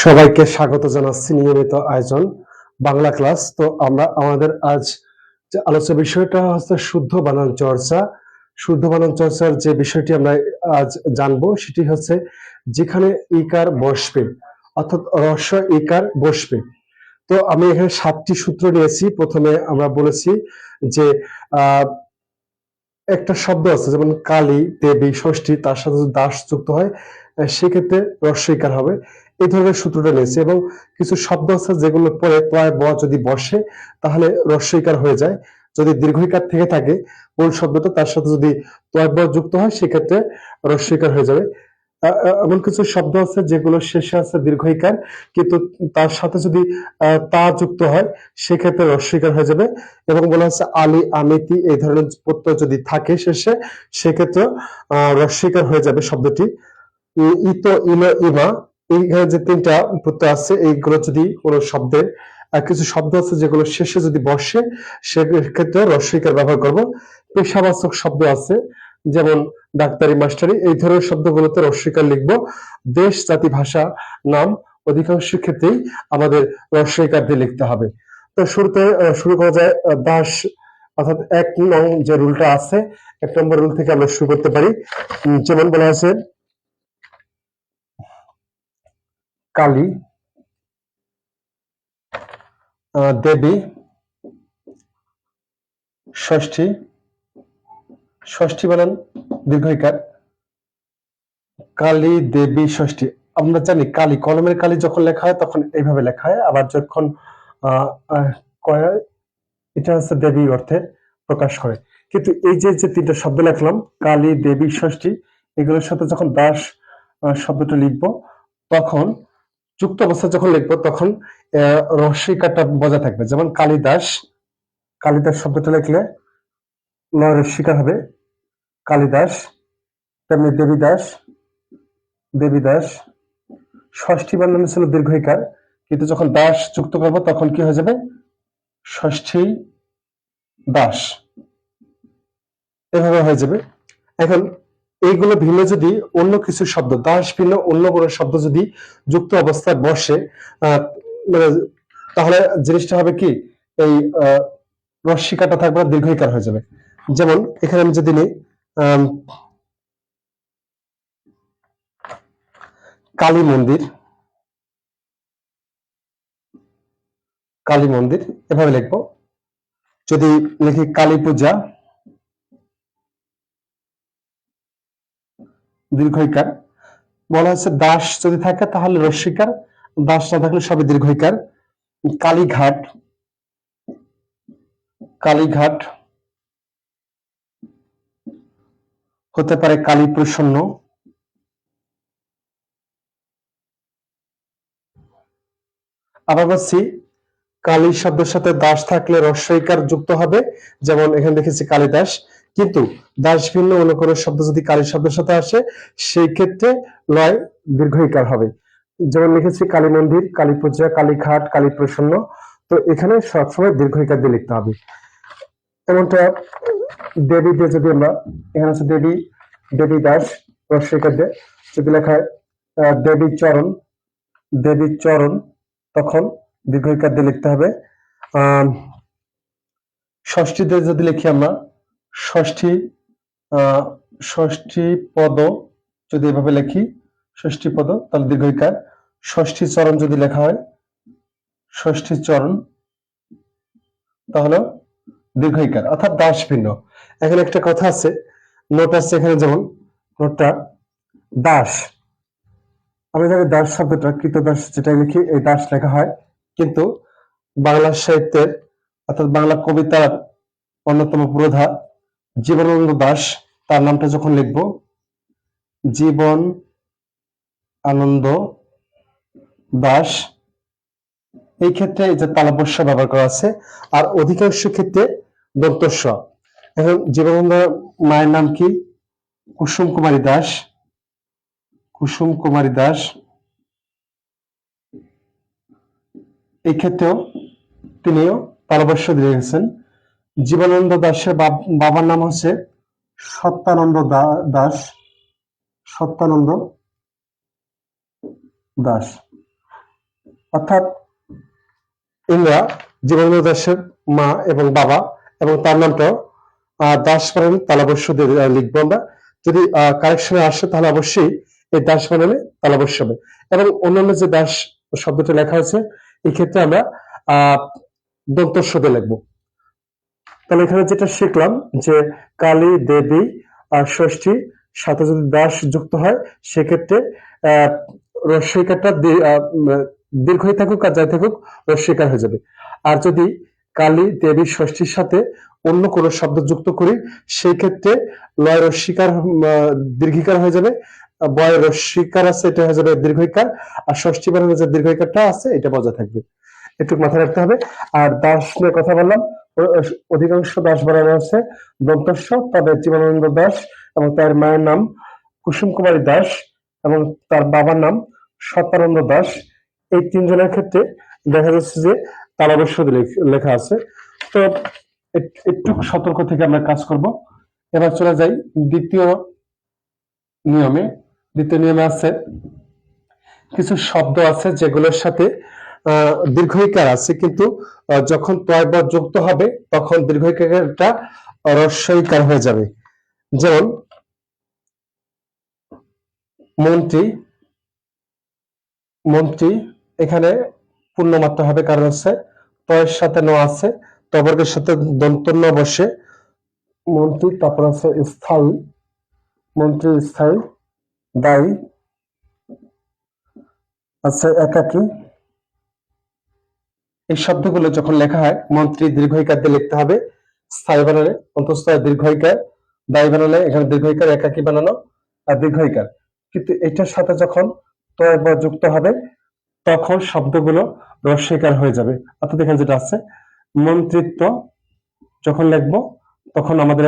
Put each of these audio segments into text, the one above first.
সবাইকে স্বাগত জানাচ্ছি নিয়মিত আয়োজন বাংলা ক্লাস। তো আমরা, আমাদের আজ যে আলোচ্য বিষয়টা হচ্ছে শুদ্ধ বানান চর্চা। শুদ্ধ বানান চর্চার যে বিষয়টি আমরা আজ জানব, সেটি হচ্ছে যেখানে ইকার বসবে, অর্থাৎ রস্য ইকার বসবে। তো আমি এখানে সাতটি সূত্র নিয়েছি। প্রথমে আমরা বলেছি যে একটা শব্দ আছে, যেমন কালী, দেবী, ষষ্ঠী, তার সাথে দাস যুক্ত হয় সেক্ষেত্রে রস্বইকার হবে। এই ধরনের সূত্রটা নিয়েছে এবং কিছু শব্দ আছে যেগুলো পরে প্রায় ব যদি বসে, তাহলে রস্বইকার হয়ে যায়। যদি দীর্ঘইকার থেকে থাকে, মূল শব্দটা তার সাথে যদি তয় যুক্ত হয়, সেক্ষেত্রে রস্বইকার হয়ে যাবে। এমন কিছু শব্দ আছে যেগুলো শেষে আছে দীর্ঘইকার কিন্তু তার সাথে যদি তা যুক্ত হয়, সেক্ষেত্রে রস্বইকার হয়ে যাবে এবং বলা হচ্ছে আলী, আমিতি, এই ধরনের প্রত্যয় যদি থাকে শেষে সেক্ষেত্রে আহ রস্বীকার হয়ে যাবে শব্দটি। ইতো ইলো ইমা, এইখানে যে তিনটা প্রত্যয় আছে, এইগুলো যদি কোনো শব্দের কিছু শব্দ আছে যেগুলো শেষে যদি বসে, সেক্ষেত্রে রস্বীকার ব্যবহার করব। পেশাবাচক শব্দ আছে, যেমন ডাক্তারি মাস্টারি, এই ধরনের শব্দগুলোতে লিখব, দেশ, জাতি, ভাষা, নাম, অধিকাংশ ক্ষেত্রেই আমাদের রস্বীকার দিয়ে লিখতে হবে। তো শুরুতে শুরু করা যায় দাস, অর্থাৎ এক নং যে রুলটা আছে, এক নম্বর রুল থেকে আমরা শুরু করতে পারি। যেমন বলা আছে কালী দেবী, ষষ্ঠী ষষ্ঠী বানান দীর্ঘইকার কালী, দেবী, ষষ্ঠী। আমরা জানি কালী, কলমের কালী যখন লেখা হয় তখন এইভাবে লেখা হয়। আবার যখন এটা হচ্ছে দেবী অর্থে প্রকাশ করে। কিন্তু এই যে যে তিনটা শব্দ লিখলাম, কালী, দেবী, ষষ্ঠী, এগুলোর সাথে যখন দাস শব্দটা লিখব, তখন যুক্ত অবস্থা যখন লিখব, তখন রস্বইকারটা বজায় থাকবে। যেমন কালিদাস কালিদাস শব্দটা লিখলে রস্বীকার হবে। কালিদাস, তেমনি দেবীদাস দেবীদাস, ষষ্ঠী বানানো ছিল দীর্ঘইকার। কিন্তু যখন দাস যুক্ত করব, তখন কি হয়ে যাবে? ষষ্ঠী দাস। এভাবে হয়ে যাবে। এখন এইগুলো ভিন্ন যদি অন্য কিছু শব্দ দাস ভিন্ন অন্য কোনো শব্দ যদি যুক্ত অবস্থায় বসে মানে তাহলে জিনিসটা হবে কি? এই আহ, থাকবে না, দীর্ঘইকার হয়ে যাবে। যেমন এখানে আমি যদি নিই কালী মন্দির কালী মন্দির এভাবে লিখব। যদি লিখি কালী পূজা দীর্ঘইকার। বলা হচ্ছে দাস যদি থাকে তাহলে রস্বীকার দাস না থাকলে সবই দীর্ঘইকার। কালীঘাট কালীঘাট হতে পারে কালী প্রসন্ন। আবার বলছি, কালী শব্দের সাথে দাস থাকলে রস্বইকার যুক্ত হবে, যেমন এখানে দেখেছি কালিদাস। কিন্তু দাস ভিন্ন অন্য কোনো শব্দ যদি কালী শব্দের সাথে আসে, সেই ক্ষেত্রে লয় দীর্ঘইকার হবে। যেমন লিখেছি, কালী মন্দির, কালী পূজা কালীঘাট কালী প্রসন্ন। তো এখানে সবসময় দীর্ঘইকার দিয়ে লিখতে হবে। এমনটা দেবী দিয়ে যদি আমরা, এখানে আছে দেবী দেবী দাস দিয়ে যদি লেখা দেবী চরণ দেবী চরণ, তখন দীর্ঘইকার দিয়ে লিখতে হবে। আহ, ষষ্ঠীতে যদি লিখি আমরা ষষ্ঠী ষষ্ঠী পদ যদি এভাবে লিখি, ষষ্ঠী পদ, তাহলে দীর্ঘইকার। ষষ্ঠী চরণ যদি লেখা হয়, ষষ্ঠী চরণ, তাহলে দীর্ঘইকার, অর্থাৎ দাস ভিন্ন। এখানে একটা কথা আছে, নোট আছে এখানে যেমন, নোটটা, দাস। আমি জানি দাস শব্দটা কৃত দাস যেটা লিখি, এই দাস লেখা হয়, কিন্তু বাংলা সাহিত্যের, অর্থাৎ বাংলা কবিতার অন্যতম পুরোধা জীবনানন্দ দাস, তার নামটা যখন লিখব, জীবন আনন্দ দাস, এই ক্ষেত্রে এই যে তালবস্য ব্যবহার করা আছে, আর অধিকাংশ ক্ষেত্রে দন্তস্ব। এখন জীবনানন্দ মায়ের নাম কি? কুসুম কুমারী দাস। কুসুম কুমারী দাস। এই ক্ষেত্রেও তিনিও তালবস্য দিয়ে গেছেন। জীবনানন্দ দাসের বাবার নাম হচ্ছে সত্যানন্দ দাস সত্যানন্দ দাস। অর্থাৎ ইন্দ্রা জীবনানন্দ দাসের মা এবং বাবা এবং তার নামটাও আহ, দাস বানানে আহ, লিখব আমরা। যদি কারেকশনে আসে তাহলে অবশ্যই এই দাস বানানে তালাবস্য হবে। এবং অন্যান্য যে দাস শব্দটা লেখা হয়েছে এই ক্ষেত্রে আমরা আহ দন্তস্ব দিয়ে লিখব। তাহলে এখানে যেটা শিখলাম যে কালী, দেবী আর ষষ্ঠী সাথে যদি দাস যুক্ত হয়, সেক্ষেত্রে দীর্ঘই থাকুক আর যাই থাকুক রস্বইকার হয়ে যাবে। আর যদি কালী, দেবী, ষষ্ঠীর সাথে অন্য কোনো শব্দ যুক্ত করি সেই ক্ষেত্রে লয় রস্বীকার দীর্ঘিকার হয়ে যাবে। বয় রস্বীকার আছে, এটা হয়ে যাবে দীর্ঘিকার আর ষষ্ঠী বানানোর যে দীর্ঘিকারটা আছে, এটা বজায় থাকবে। একটু মাথায় রাখতে হবে। আর দাস নিয়ে কথা বললাম। অধিকাংশ দাস বানানো আছে। দন্তস্ব তবে জীবনানন্দ দাস এবং তার মায়ের নাম কুসুম কুমারী দাস এবং তার বাবার নাম সত্যানন্দ দাস। এই তিনজনের ক্ষেত্রে দেখা যাচ্ছে যে তালাবস্য দিয়ে লেখা আছে। তো একটু সতর্ক থেকে আমরা কাজ করব। এবার চলে যাই দ্বিতীয় নিয়মে। দ্বিতীয় নিয়মে আছে, কিছু শব্দ আছে যেগুলোর সাথে দীর্ঘইকার আছে, কিন্তু যখন তয় যুক্ত হবে, তখন দীর্ঘইকারটা রস্বইকার হয়ে যাবে। যেমন, মন্ত্রী মন্ত্রী এখানে পূর্ণমাত্রা হবে, কারণ হচ্ছে তয়ের সাথে ন আছে, তবর্গের সাথে দন্তন্য বসে। মন্ত্রী, তারপর আছে স্থায়ী, মন্ত্রী স্থায়ী, দায়ী, আছে একাকী এই শব্দগুলো যখন লেখা হয়, মন্ত্রী দীর্ঘইকার দিয়ে লিখতে হবে। স্থায়ী বানালে অন্তঃস্থ দীর্ঘইকার দায়ী বানালে এখানে দীর্ঘইকার, একাকী বানানো আর দীর্ঘইকার। কিন্তু এটার সাথে যখন যুক্ত হবে, তখন শব্দগুলো রস্বীকার হয়ে যাবে। অর্থাৎ এখানে যেটা আছে, মন্ত্রিত্ব যখন লিখব, তখন আমাদের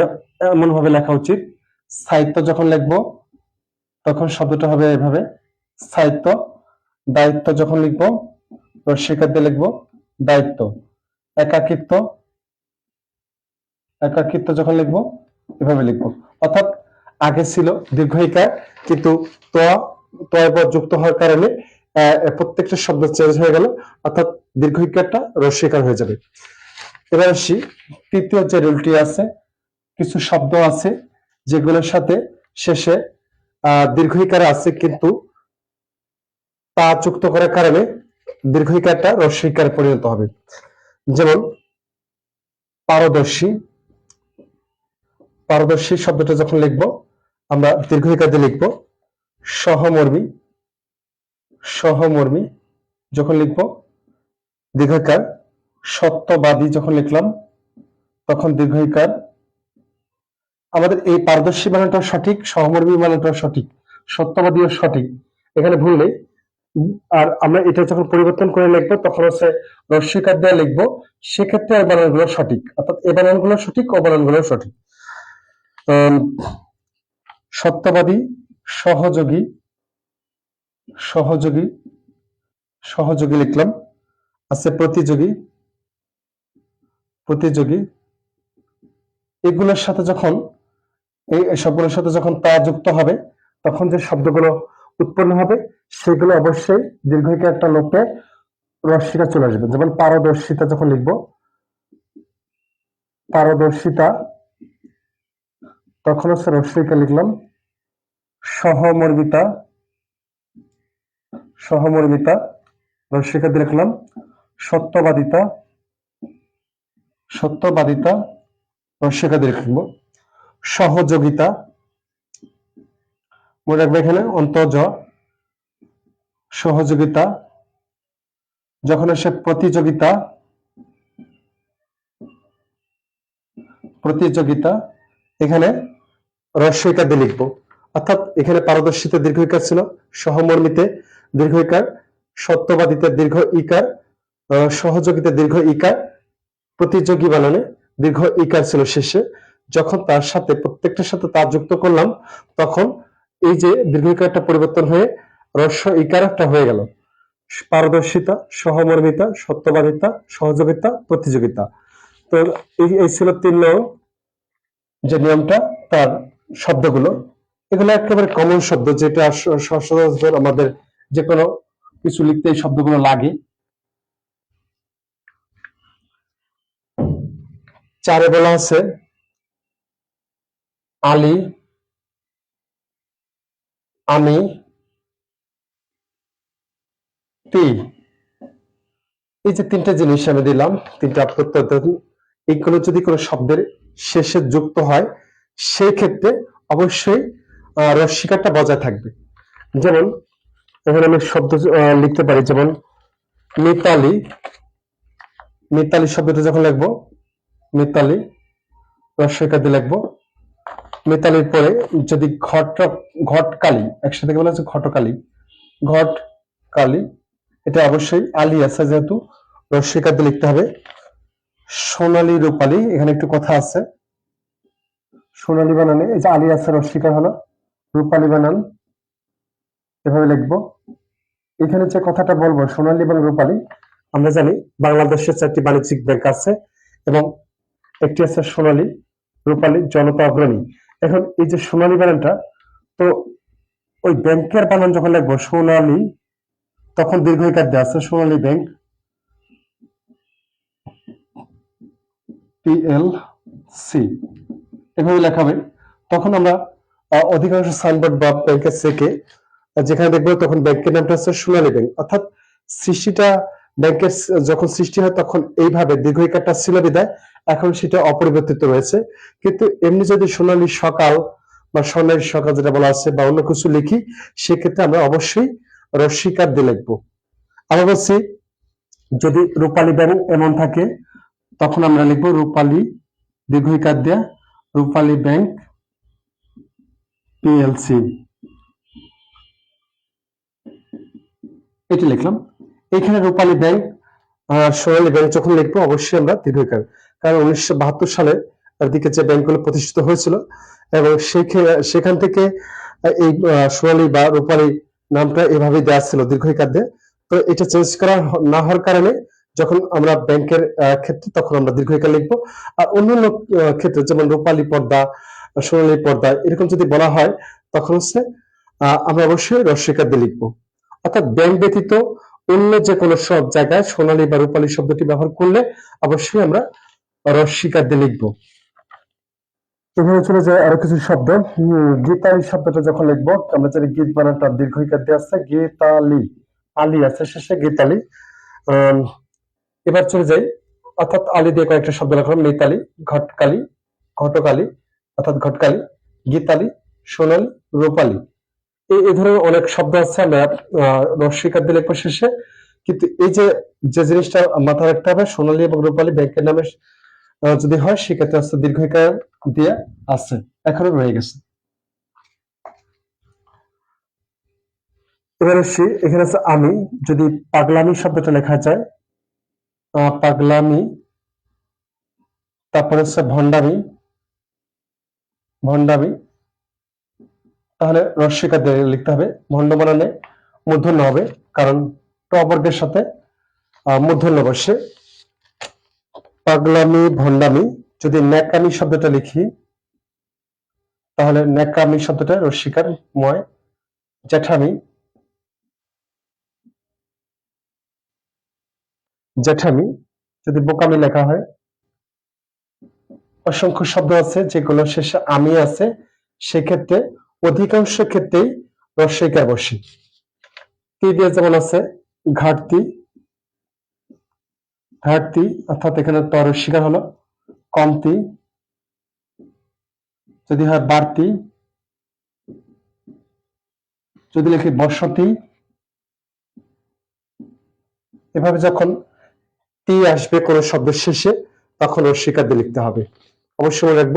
এমন ভাবে লেখা উচিত সাহিত্য যখন লিখব, তখন শব্দটা হবে এভাবে সাহিত্য দায়িত্ব যখন লিখব রস্বীকার দিয়ে লিখব দায়িত্ব। একাকিত্ব একাকিত্ব যখন লিখব, এভাবে লিখব। অর্থাৎ আগে ছিল দীর্ঘইকার কিন্তু পদ যুক্ত হওয়ার কারণে প্রত্যেকটা শব্দ চেঞ্জ হয়ে গেল, অর্থাৎ দীর্ঘইকারটা রস্বীকার হয়ে যাবে। এবার আসি, তৃতীয় যে রুলটি আছে, কিছু শব্দ আছে, যেগুলোর সাথে শেষে আহ দীর্ঘইকার আছে, কিন্তু তা যুক্ত করার কারণে দীর্ঘইকারটা রস্বইকারে পরিণত হবে। যেমন, পারদর্শী। পারদর্শী শব্দটা যখন লিখব, আমরা দীর্ঘইকার দিয়ে লিখব, সহমর্মী। সহমর্মী যখন লিখব দীর্ঘইকার সত্যবাদী যখন লিখলাম, তখন দীর্ঘইকার আমাদের এই পারদর্শী বানানটা সঠিক, সহমর্মী বানানটা সঠিক, সত্যবাদীও সঠিক। এখানে ভুল নেই। আর আমরা এটা যখন পরিবর্তন করে লিখব, তখন হচ্ছে রস্বীকার দিয়ে লিখব, সেক্ষেত্রে এই বানানগুলো সঠিক। অর্থাৎ এই বানানগুলো সঠিক, ও বানানগুলো সঠিক। সত্যবাদী, সহযোগী সহযোগী সহযোগী লিখলাম। আছে প্রতিযোগী প্রতিযোগী। এগুলোর সাথে যখন, এই সবগুলোর সাথে যখন তা যুক্ত হবে, তখন যে শব্দগুলো উৎপন্ন হবে, সেগুলো অবশ্যই দীর্ঘইকার একটা লোপে রস্বীকার চলে আসবে। যেমন পারদর্শিতা যখন লিখব, পারদর্শিতা তখন হচ্ছে রস্বীকার লিখলাম, সহমর্মিতা সহমর্মিতা, রশ্মিকা দিয়ে লিখলাম, সত্যবাদিতা সত্যবাদিতা রস্বীকার দিয়ে লিখব, সহযোগিতা মনে রাখবে এখানে অন্তজ সহযোগিতা, যখন আসে প্রতিযোগিতা প্রতিযোগিতা, এখানে রস্বইকার দিয়ে লিখব। অর্থাৎ এখানে পারদর্শিতা দীর্ঘইকার ছিল, সহমর্মিতে দীর্ঘইকার সত্যবাদিতে দীর্ঘ ইকার সহযোগিতা দীর্ঘ ইকার, প্রতিযোগী বানানে দীর্ঘ ইকার ছিল শেষে। যখন তার সাথে, প্রত্যেকটার সাথে তা যুক্ত করলাম, তখন এই যে দীর্ঘিকারটা পরিবর্তন হয়ে রস্য ইকারটা হয়ে গেল। পারদর্শিতা, সহমর্মিতা, সত্যবাদিতা, সহযোগিতা, প্রতিযোগিতা। তো এই ছিল তিন নং যে নিয়মটা, তার শব্দগুলো। এগুলো একেবারে কমন শব্দ, যেটা সচরাচর আমাদের যে কোনো কিছু লিখতে এই শব্দগুলো লাগে। চারে বলা আছে, আলী আমি তি। এই যে তিনটা জিনিস আমি দিলাম, তিনটা প্রত্যয় এইগুলো যদি কোনো শব্দের শেষে যুক্ত হয় সেই ক্ষেত্রে অবশ্যই রস্বীকারটা বজায় থাকবে। যেমন, এখানে আমি শব্দ লিখতে পারি, যেমন, মিতালি। মিতালি শব্দটা যখন লিখব, মিতালি রস্বীকার দিয়ে লিখব মিতালির পরে যদি ঘট ঘটকালি একসাথে বলা হচ্ছে ঘটকালি ঘট কালি এটা অবশ্যই আলী আছে যেহেতু রস্বীকার লিখতে হবে সোনালী রূপালী, এখানে একটু কথা আছে। সোনালী বানানে, এই যে আলী আছে রস্বীকার হলো, রূপালী বানান, এভাবে লিখব। এখানে যে কথাটা বলব, সোনালী এবং রূপালী, আমরা জানি বাংলাদেশের চারটি বাণিজ্যিক ব্যাংক আছে, এবং একটি আছে সোনালী, রূপালী, জনতা অগ্রণী। এখন এই যে সোনালী বানানটা তো ওই ব্যাংকের বানান যখন লিখব সোনালী, তখন দীর্ঘিকার দেওয়া আছে, সোনালী ব্যাংক পিএল সি এভাবে লেখা হবে। তখন আমরা অধিকাংশ সাইনবোর্ড বা ব্যাংকের চেকে যেখানে দেখব তখন ব্যাংকের নামটা হচ্ছে সোনালী ব্যাংক অর্থাৎ সৃষ্টিটা ব্যাংকের যখন সৃষ্টি হয় তখন এইভাবে দীর্ঘিকারটা ছিল বিদায় এখন সেটা অপরিবর্তিত রয়েছে। কিন্তু এমনি যদি সোনালী সকাল বা সোনালী সকাল যেটা বলা আছে বা অন্য কিছু লিখি, সেক্ষেত্রে আমরা অবশ্যই রস্বীকার দিয়ে লিখব। আমরা বলছি, যদি রূপালী ব্যাংক এমন থাকে, তখন আমরা লিখব রূপালী দীর্ঘিকার দেয়া রূপালী ব্যাংক পিএলসি। এটি লিখলাম। এখানে রূপালী ব্যাংক সোনালী ব্যাংক যখন লিখব, অবশ্যই আমরা দীর্ঘিকার কারণ উনিশশো বাহাত্তর সালে দিকে যে ব্যাংকগুলো প্রতিষ্ঠিত হয়েছিল এবং সেখান থেকে এই সোনালী বা রূপালী নামটা এভাবে দেওয়া ছিল দীর্ঘিকার দিয়ে তো এটা চেঞ্জ করা না হওয়ার কারণে যখন আমরা ব্যাংকের ক্ষেত্রে তখন আমরা দীর্ঘিকার লিখব। আর অন্যান্য ক্ষেত্রে যেমন রূপালী পর্দা, সোনালী পর্দা এরকম যদি বলা হয়, তখন হচ্ছে আমরা অবশ্যই রস্বীকার দিয়ে লিখব। অর্থাৎ ব্যাংক ব্যতীত অন্য যে কোনো সব জায়গায় সোনালী বা রূপালী শব্দটি ব্যবহার করলে অবশ্যই আমরা রস্বীকার দিয়ে লিখব। এখানে চলে যায় আরও কিছু শব্দ। গীতালি শব্দটা যখন লিখব, আমরা জানি গীত বানানটা দীর্ঘিকার দিয়ে আছে, গীতালি। আলী আছে, শেষে গীতালি। এবার চলে যাই। অর্থাৎ আলী দিয়ে কয়েকটা শব্দ লেখা মিতালি ঘটকালি ঘটকালি, অর্থাৎ ঘটকালি, গীতালি, সোনালী, রূপালী। ধরনের অনেক শব্দ আছে আমরা দিয়ে শেষে। কিন্তু এই যে যে জিনিসটা মাথায় রাখতে হবে, সোনালী এবং রূপালী ব্যাংকের নামে যদি হয়, সেক্ষেত্রে দিয়ে আছে, এখনও রয়ে গেছে। এবার এখানে আছে আমি, যদি পাগলামি শব্দটা লেখা যায় পাগলামি, তারপরে হচ্ছে ভণ্ডামি ভণ্ডামি তাহলে রস্বীকার লিখতে হবে ভণ্ড বানানে মূর্ধন্য হবে, কারণ ট বর্গের সাথে মূর্ধন্য বসে। পাগলামি, ভণ্ডামি, যদি ন্যাকামি শব্দটা লিখি, তাহলে ন্যাকামি শব্দটা রস্বীকার ময়, জ্যাঠামি জ্যাঠামি, যদি বোকামি লেখা হয়। অসংখ্য শব্দ আছে, যেগুলো শেষে আমি আছে, সেক্ষেত্রে অধিকাংশ ক্ষেত্রেই রস্বীকার বসে তি দিয়ে যেমন আছে, ঘাটতি ঘাটতি, অর্থাৎ এখানে তর স্বীকার হলো, কমতি, যদি হয় বাড়তি, যদি লিখি বসতি, এভাবে যখন তি আসবে কোন শব্দের শেষে, তখন অস্বীকার দিয়ে লিখতে হবে। অবশ্যই রাখব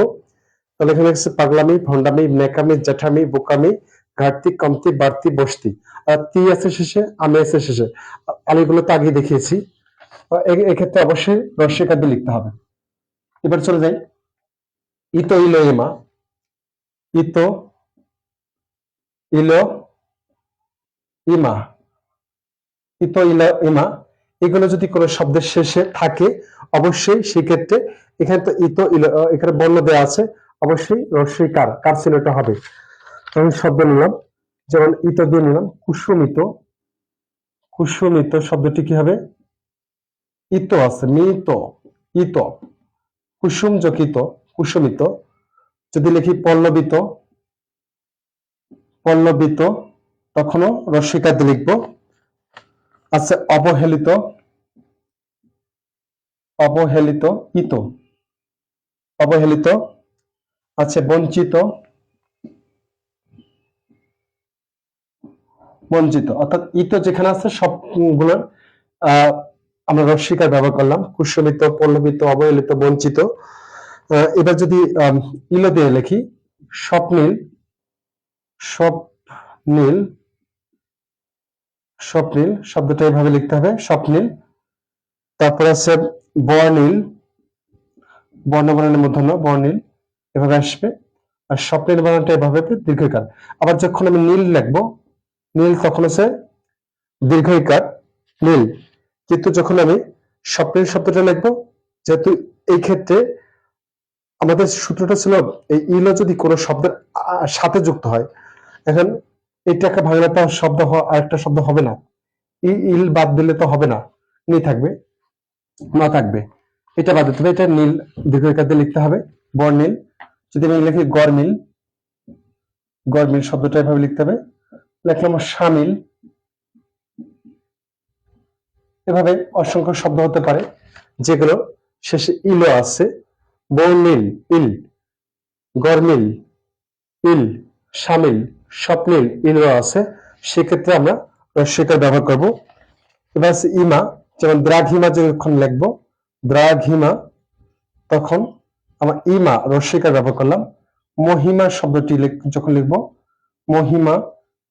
তাহলে এখানে হচ্ছে পাগলামি, ভণ্ডামি, নেকামি, জ্যাঠামি, বোকামি, ঘাটতি, কমতি, বাড়তি, বসতি। আর তি আছে শেষে, আমি আছে শেষে। আলিগুলো তো আগে দেখিয়েছি। এক্ষেত্রে অবশ্যই রস্বীকার দিয়ে লিখতে হবে। এবার চলে যাই। ইতো ইলো ইমা। ইতো ইলো ইমা। ইতো ইলো ইমা। এগুলো যদি কোনো শব্দের শেষে থাকে, অবশ্যই সেক্ষেত্রে এখানে তো ইতো ইলো, এখানে বর্ণ দেওয়া আছে। অবশ্যই রস্বীকার কার? চিহ্নটা হবে? আমি শব্দ নিলাম। যেমন ইতো দিয়ে নিলাম। কুসুমিত। কুসুমিত শব্দটি কি হবে? ইত আছে, মিত, ইত। কুসুম যকিত কুসুমিত। যদি লিখি পল্লবিত পল্লবিত, তখনও রস্মিকাতে লিখব। আছে অবহেলিত অবহেলিত, ইত। অবহেলিত আছে বঞ্চিত। বঞ্চিত। অর্থাৎ ইত যেখানে আছে সবগুলোর আহ আমরা রস্মিকার ব্যবহার করলাম। কুসুমিত পল্লবিত, অবহেলিত, বঞ্চিত। এবার যদি ইলো দিয়ে লিখি, স্বপ্নীল স্বপ্নীল স্বপ্নীল, শব্দটা এভাবে লিখতে হবে, স্বপ্নীল। তারপর আছে বর্ণিল, বর্ণবর্ণের মধ্যে বর্ণিল। এভাবে আসবে। আর স্বপ্নের বানানটা এভাবে দীর্ঘকার আবার যখন আমি নীল লিখব নীল তখন আছে দীর্ঘইকার নীল। কিন্তু যখন আমি স্বপ্নের শব্দটা লিখব, যেহেতু এই ক্ষেত্রে আমাদের সূত্রটা ছিল, এই ইলো যদি কোনো শব্দের সাথে যুক্ত হয়, এখন এটাকে ভাঙলে তো আর শব্দ হ- আরেকটা শব্দ হবে না। ই, ইল বাদ দিলে তো হবে না। নি থাকবে, না থাকবে। এটা বাদ দিতে হবে, এটা নীল দীর্ঘইকার দিয়ে লিখতে হবে বর্ণিল যদি আমি লিখি গরমিল গরমিল শব্দটা এভাবে লিখতে হবে। লিখলাম সামিল এভাবে অসংখ্য শব্দ হতে পারে, যেগুলো শেষে ইলো আছে। বর্ণিল ইল। গরমিল, ইল। সামিল স্বপ্নিল, ইলো আছে। সেক্ষেত্রে আমরা রস্যিকার ব্যবহার করব। এবার ইমা, যেমন দ্রাঘিমা যখন লিখব, দ্রাঘিমা তখন আমরা ইমা রস্যিকার ব্যবহার করলাম। মহিমা শব্দটি যখন লিখব, মহিমা,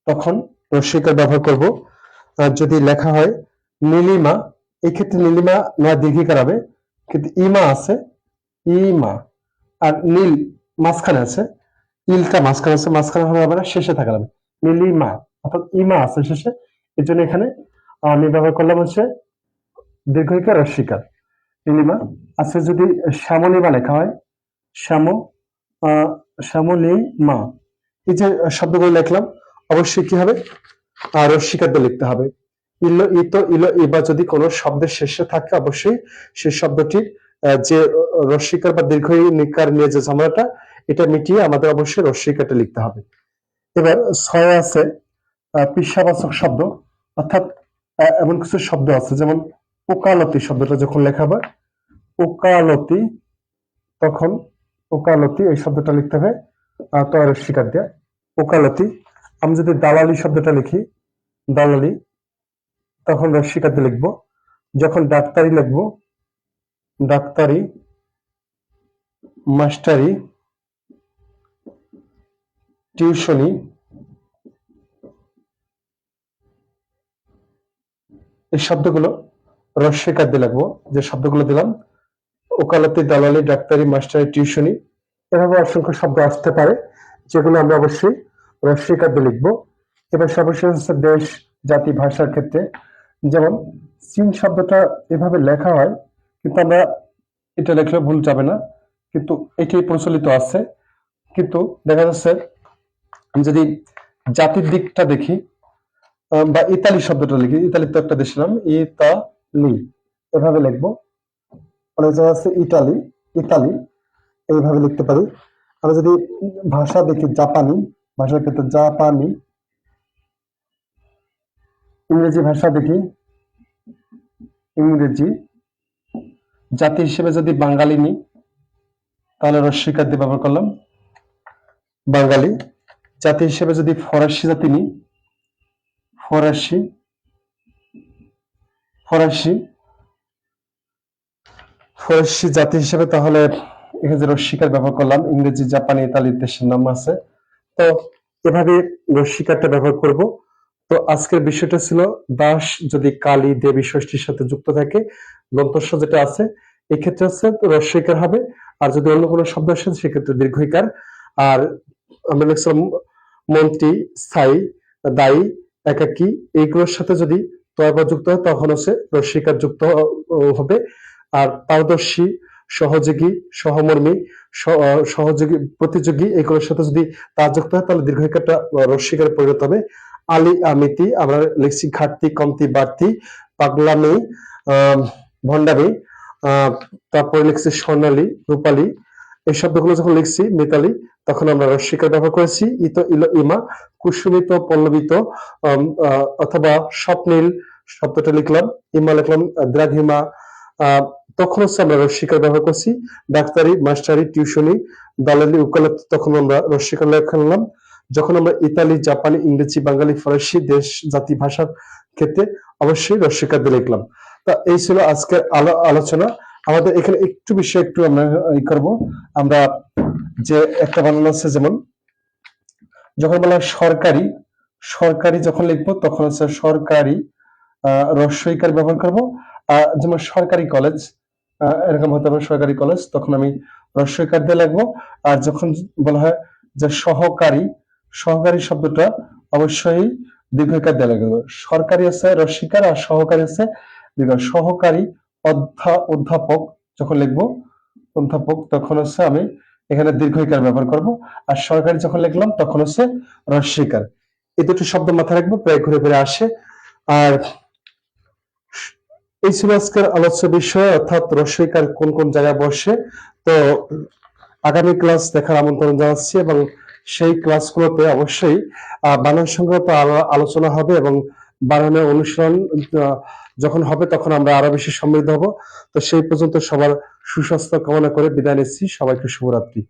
তখন রস্যিকার ব্যবহার করব। যদি লেখা হয় নীলিমা এই ক্ষেত্রে নীলিমা নয় দীর্ঘিকার হবে, কিন্তু ইমা আছে, ইমা। আর নীল মাঝখানে আছে, ইলটা মাঝখানে আছে, মাঝখানে হবে না শেষে থাকা যাবে নীলিমা, অর্থাৎ ইমা আছে শেষে। এর জন্য এখানে আমি ব্যবহার করলাম হচ্ছে দীর্ঘিকার রস্যিকার নীলিমা আচ্ছা যদি শ্যামলিমা লেখা হয়, শ্যাম শ্যামলিমা এই যে শব্দগুলো লিখলাম, অবশ্যই কি হবে? আর রস্যিকার দিয়ে লিখতে হবে। ইলো, ইত, ইলো, ইবা যদি কোনো শব্দের শেষে থাকে, অবশ্যই সেই শব্দটির যে রস্যিকার বা দীর্ঘ নিকার নিয়ে যে ঝামেলাটা, এটা মিটিয়ে আমাদের অবশ্যই রস্যিকারটা লিখতে হবে। এবার ছয় আছে পিসাবাচক শব্দ, অর্থাৎ এমন কিছু শব্দ আছে, যেমন ওকালতি শব্দটা যখন লেখা হবে ওকালতি তখন ওকালতি এই শব্দটা লিখতে হবে আহ, তয় রস্যিকার দিয়ে। ওকালতি আমি যদি দালালি শব্দটা লিখি দালালি তখন রস্যিকার দিয়ে লিখব। যখন ডাক্তারি লিখব ডাক্তারি মাস্টারি টিউশনি এই শব্দগুলো রস্যিকার দিয়ে লাগবো যে শব্দগুলো দিলাম। ওকালতি, দালালি, ডাক্তারি, মাস্টারি, টিউশনি, এভাবে অসংখ্য শব্দ আসতে পারে, যেগুলো আমরা অবশ্যই রস্যিকার দিয়ে লিখব। এবার সর্বশেষ দেশ, জাতি, ভাষার ক্ষেত্রে। যেমন, চীন শব্দটা এভাবে লেখা হয়, কিন্তু আমরা এটা লেখলে ভুল যাবে না, কিন্তু এটি প্রচলিত আছে। কিন্তু দেখা যাচ্ছে, যদি জাতির দিকটা দেখি বা ইতালি শব্দটা লিখি ইতালি তো একটা দেশ নাম ইতালি এভাবে লিখব। অনেক জায়গায় আছে ইটালি। ইতালি, এইভাবে লিখতে পারি। আমরা যদি ভাষা দেখি জাপানি, ভাষার ক্ষেত্রে জাপানি। ইংরেজি ভাষা দেখি। ইংরেজি। জাতি হিসেবে যদি বাঙালি নিই, তাহলে রস্বীকার দিয়ে ব্যবহার করলাম। বাঙালি। জাতি হিসেবে যদি ফরাসি জাতি নিই, ফরাসি ফরাসি। ফরাসি জাতি হিসেবে তাহলে এখানে যে রস্বীকার ব্যবহার করলাম, ইংরেজি, জাপানি ইতালি দেশের নাম আছে। তো এভাবে রস্বীকারটা ব্যবহার করব। তো আজকের বিষয়টা ছিল দাস যদি কালী দেবী ষষ্ঠীর সাথে যুক্ত থাকে দন্তস্ব যেটা আছে, এক্ষেত্রে হচ্ছে রস্বীকার হবে। আর যদি অন্য কোনো শব্দ আসে, সেক্ষেত্রে দীর্ঘইকার। আর আমরা লিখছিলাম মন্ত্রী, স্থায়ী, দায়ী, একাকী, এইগুলোর সাথে যদি তয়বা যুক্ত হয় তখন হচ্ছে রস্বীকার যুক্ত হবে। আর পারদর্শী, সহযোগী, সহমর্মী সহযোগী, প্রতিযোগী এগুলোর সাথে যদি তা যুক্ত হয়, তাহলে দীর্ঘিকারটা রস্বীকারে পরিণত হবে। আলি আমিতি, আমরা লিখছি ঘাটতি, কমতি, বাড়তি, পাগলামি ভণ্ডামি তারপরে লিখছি স্বর্ণালী, রূপালী, এই শব্দগুলো যখন লিখছি, মিতালি তখন আমরা রস্বীকার ব্যবহার করেছি, ইত ইল ইমা, কুসুমিত, পল্লবিত অথবা স্বপ্নীল শব্দটা লিখলাম, ইমা লিখলাম, দ্রাঘিমা তখন হচ্ছে আমরা রস্বীকার ব্যবহার করছি, ডাক্তারি, মাস্টারি, টিউশনি, দালালি, উকালত, তখন আমরা রস্বীকার লেখালাম যখন আমরা ইতালি, জাপানি, ইংরেজি, বাঙালি, ফরাসি দেশ, জাতি, ভাষার ক্ষেত্রে অবশ্যই রস্বীকার দিয়ে লিখলাম। তা এই ছিল আজকের আলো- আলোচনা। আমাদের এখানে একটু বিষয় একটু আমরা ই করব। আমরা যে একটা বানানো আছে যেমন যখন বলা সরকারি সরকারি যখন লিখব তখন হচ্ছে সরকারি আহ, রস্বইকার ব্যবহার করব। যেমন সরকারি কলেজ এরকম হতে পারে সরকারি কলেজ তখন আমি রস্বইকার দিয়ে লিখব। আর যখন বলা হয় যে সহকারী সহকারী শব্দটা অবশ্যই দীর্ঘকার দিয়ে লাগবে সরকারি আছে রস্বীকার আর সহকারী আছে দীর্ঘ সহকারী অধ্যা অধ্যাপক যখন লিখব অধ্যাপক তখন হচ্ছে আমি এখানে দীর্ঘইকার ব্যবহার করব। আর সরকারি যখন লিখলাম তখন হচ্ছে রস্বীকার এই দুটো শব্দ মাথায় রাখব প্রায় ঘুরে ফিরে আসে। আর এই ছিল আজকের আলোচ্য বিষয় অর্থাৎ রস্বীকার কোন কোন জায়গায় বসে। তো আগামী ক্লাস দেখার আমন্ত্রণ জানাচ্ছি এবং সেই ক্লাসগুলোতে অবশ্যই বানান সংক্রান্ত আলোচনা হবে এবং বানানের আহ, যখন হবে তখন আমরা আরও বেশি সমৃদ্ধ হব। তো সেই পর্যন্ত সবার সুস্বাস্থ্য কামনা করে বিদায় নিচ্ছি। সবাইকে শুভরাত্রি।